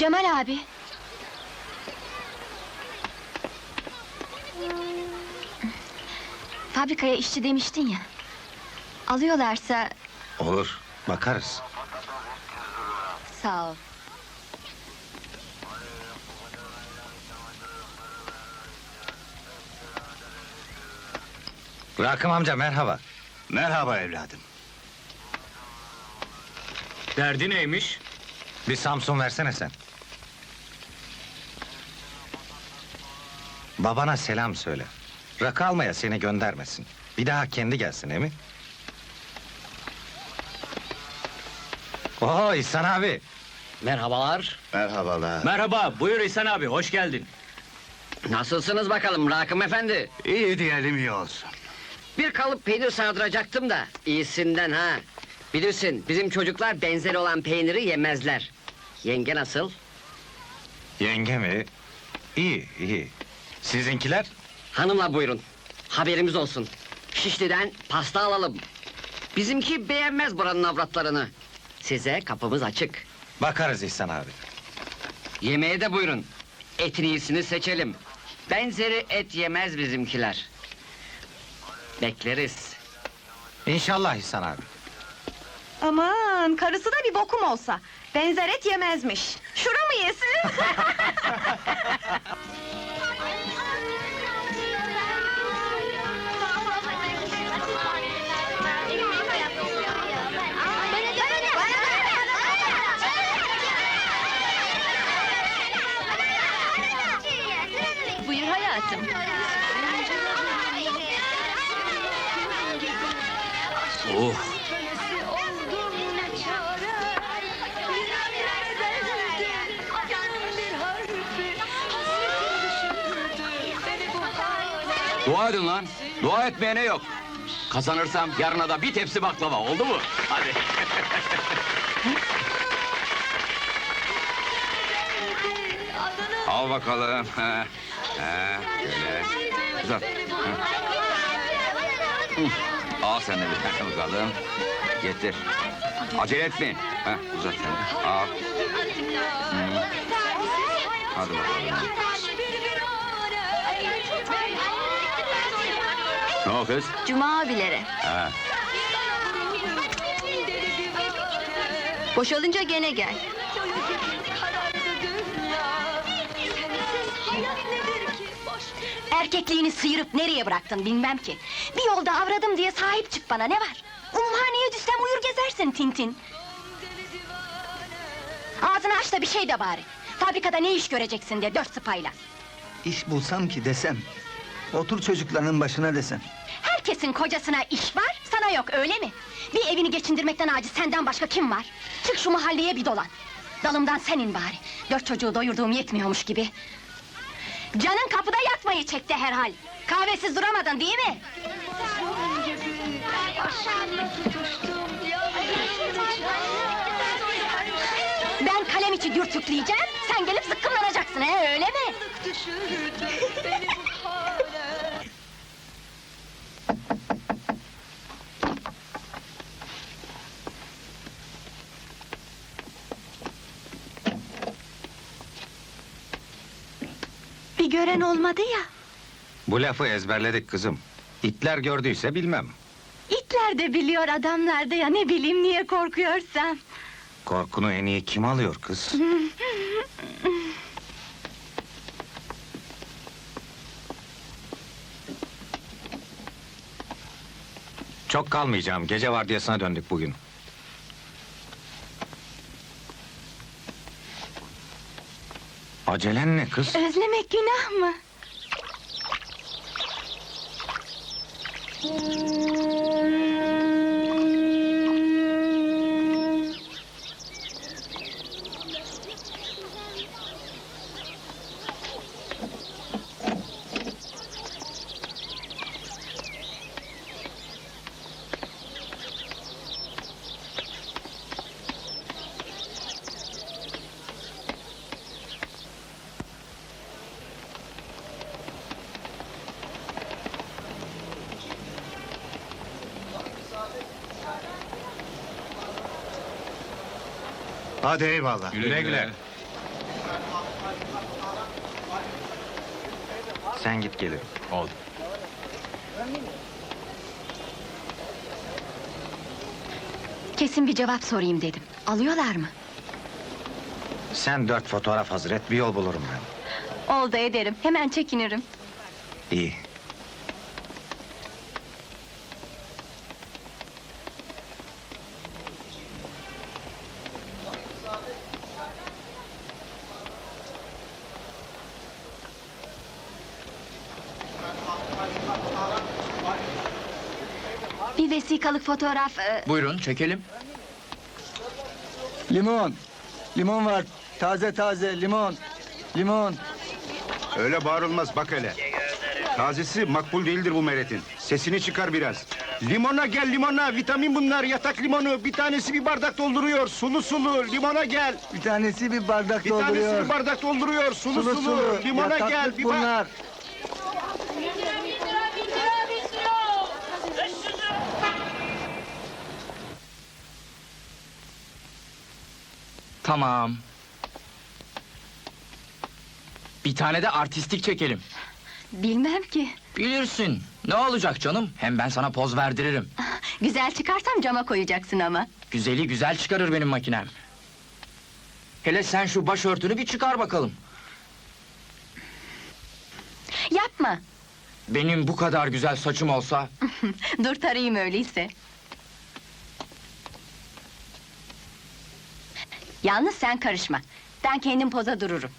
Cemal abi. Fabrikaya işçi demiştin ya. Alıyorlarsa Olur, bakarız. sağ ol. Rakım amca merhaba. Merhaba evladım. Derdi neymiş? Bir Samsun versene sen. Babana selam söyle. Rakı almaya seni göndermesin. Bir daha kendi gelsin emi. Oo İhsan abi. Merhabalar. Merhabalar. Merhaba, buyur İhsan abi, hoş geldin. Nasılsınız bakalım Rakım efendi? İyi diyelim iyi olsun. Bir kalıp peynir sardıracaktım da iyisinden ha. Bilirsin bizim çocuklar benzeri olan peyniri yemezler. Yenge nasıl? Yenge mi? İyi, iyi. Sizinkiler? Hanımla buyurun. Haberimiz olsun. Şişli'den pasta alalım. Bizimki beğenmez buranın avratlarını. Size kapımız açık. Bakarız İhsan abi. Yemeğe de buyurun. Etin iyisini seçelim. Benzeri et yemez bizimkiler. Bekleriz. İnşallah İhsan abi. Aman karısı da bir bokum olsa. Benzer et yemezmiş. Şura mı yesin? Buyur hayatım. Oh, dua edin lan. Dua etmeyene yok. Kazanırsam yarına da bir tepsi baklava, oldu mu? Hadi. Al bakalım. Ha, şöyle. Uzat. Ha. Al sen de bir tane bakalım. Getir. Acele etmeyin. Ha, uzat sen de. Al. Hı. Hadi bakalım. Ne o kız? Cuma abilere. Ha. Boşalınca gene gel. Erkekliğini sıyırıp nereye bıraktın bilmem ki. Bir yolda avradım diye sahip çık bana ne var? Umhaneye düşsem uyur gezersin Tintin. Ağzını aç da bir şey de bari. Fabrikada ne iş göreceksin diye dört sıpayla. İş bulsam ki desem. Otur çocuklarının başına desem. Herkesin kocasına iş var, sana yok öyle mi? Bir evini geçindirmekten aciz senden başka kim var? Çık şu mahalleye bir dolan. Dalımdan senin bari. Dört çocuğu doyurduğum yetmiyormuş gibi. Canın kapıda yatmayı çekti herhal. Kahvesiz duramadın değil mi? Ben kalem içi dürtükleyeceğim, sen gelip zıkkımlanacaksın he öyle mi? Gören olmadı ya. Bu lafı ezberledik kızım. İtler gördüyse bilmem. İtler de biliyor adamlar da ya ne bileyim niye korkuyorsam. Korkunu en iyi kim alıyor kız? Çok kalmayacağım. Gece vardiyasına döndük bugün. Acelen ne kız? Özlemek günah mı? Hadi eyvallah. Güle güle. Sen git gelirim. Oldu. Kesin bir cevap sorayım dedim. Alıyorlar mı? Sen dört fotoğraf hazır et bir yol bulurum ben. Oldu ederim. Hemen çekinirim. İyi. Bir vesikalık fotoğraf... e, Buyurun çekelim. Limon. Limon var. Taze taze limon. Limon. Öyle bağırılmaz bak hele. Tazesi makbul değildir bu meretin. Sesini çıkar biraz. Limona gel limona. Vitamin bunlar. Yatak limonu. Bir tanesi bir bardak dolduruyor. Sulu sulu. Limona gel. Bir tanesi bir bardak Bir tanesi dolduruyor. bir bardak dolduruyor. Sulu sulu. Sulu sulu. Limona Yataklık gel. Bir bak. bunlar. Tamam. Bir tane de artistik çekelim. Bilmem ki. Bilirsin. Ne olacak canım? Hem ben sana poz verdiririm. Güzel çıkarsam cama koyacaksın ama. Güzeli güzel çıkarır benim makinem. Hele sen şu başörtünü bir çıkar bakalım. Yapma. Benim bu kadar güzel saçım olsa... Dur tarayayım öyleyse. Yalnız sen karışma. Ben kendim poza dururum.